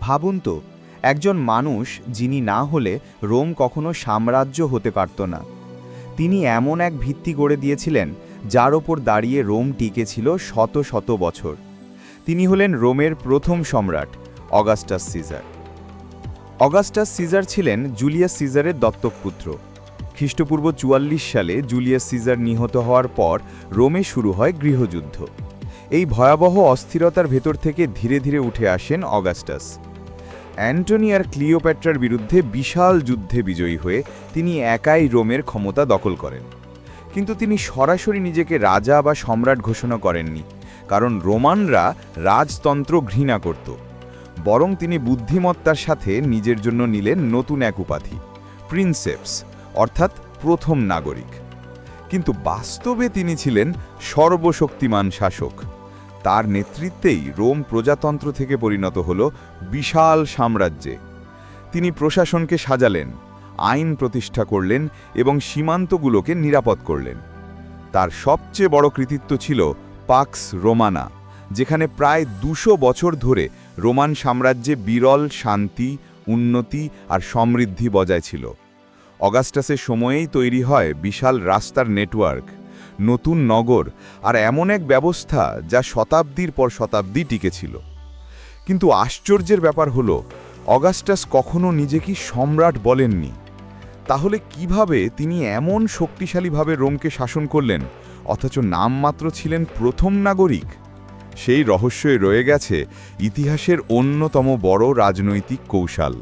ভাবুন তো, একজন মানুষ যিনি না হলে রোম কখনো সাম্রাজ্য হতে পারত না। তিনি এমন এক ভিত্তি গড়ে দিয়েছিলেন, যার ওপর দাঁড়িয়ে রোম টিকেছিল শত শত বছর। তিনি হলেন রোমের প্রথম সম্রাট, অগাস্টাস সিজার। অগাস্টাস সিজার ছিলেন জুলিয়াস সিজারের দত্তক পুত্র খ্রিস্টপূর্ব চুয়াল্লিশ সালে জুলিয়াস সিজার নিহত হওয়ার পর রোমে শুরু হয় গৃহযুদ্ধ। এই ভয়াবহ অস্থিরতার ভেতর থেকে ধীরে ধীরে উঠে আসেন অগাস্টাস। অ্যান্টনি আর ক্লিওপ্যাট্রার বিরুদ্ধে বিশাল যুদ্ধে বিজয়ী হয়ে তিনি একাই রোমের ক্ষমতা দখল করেন। কিন্তু তিনি সরাসরি নিজেকে রাজা বা সম্রাট ঘোষণা করেননি, কারণ রোমানরা রাজতন্ত্র ঘৃণা করত। বরং তিনি বুদ্ধিমত্তার সাথে নিজের জন্য নিলেন নতুন এক উপাধি, প্রিন্সেপস, অর্থাৎ প্রথম নাগরিক। কিন্তু বাস্তবে তিনি ছিলেন সর্বশক্তিমান শাসক। তার নেতৃত্বেই রোম প্রজাতন্ত্র থেকে পরিণত হল বিশাল সাম্রাজ্যে। তিনি প্রশাসনকে সাজালেন, আইন প্রতিষ্ঠা করলেন এবং সীমান্তগুলোকে নিরাপদ করলেন। তার সবচেয়ে বড় কৃতিত্ব ছিল পাক্স রোমানা, যেখানে প্রায় দুশো বছর ধরে রোমান সাম্রাজ্যে বিরল শান্তি, উন্নতি আর সমৃদ্ধি বজায় ছিল। অগাস্টাসের সময়েই তৈরি হয় বিশাল রাস্তার নেটওয়ার্ক। নতুন নগর আর এমন এক ব্যবস্থা যা শতাব্দীর পর শতাব্দী টিকেছিল। কিন্তু আশ্চর্যের ব্যাপার হলো, অগাস্টাস কখনো নিজেকে সম্রাট বলেননি। তাহলে কীভাবে তিনি এমন শক্তিশালীভাবে রোমকে শাসন করলেন, অথচ নামমাত্র ছিলেন প্রথম নাগরিক? সেই রহস্যই রয়ে গেছে ইতিহাসের অন্যতম বড় রাজনৈতিক কৌশল।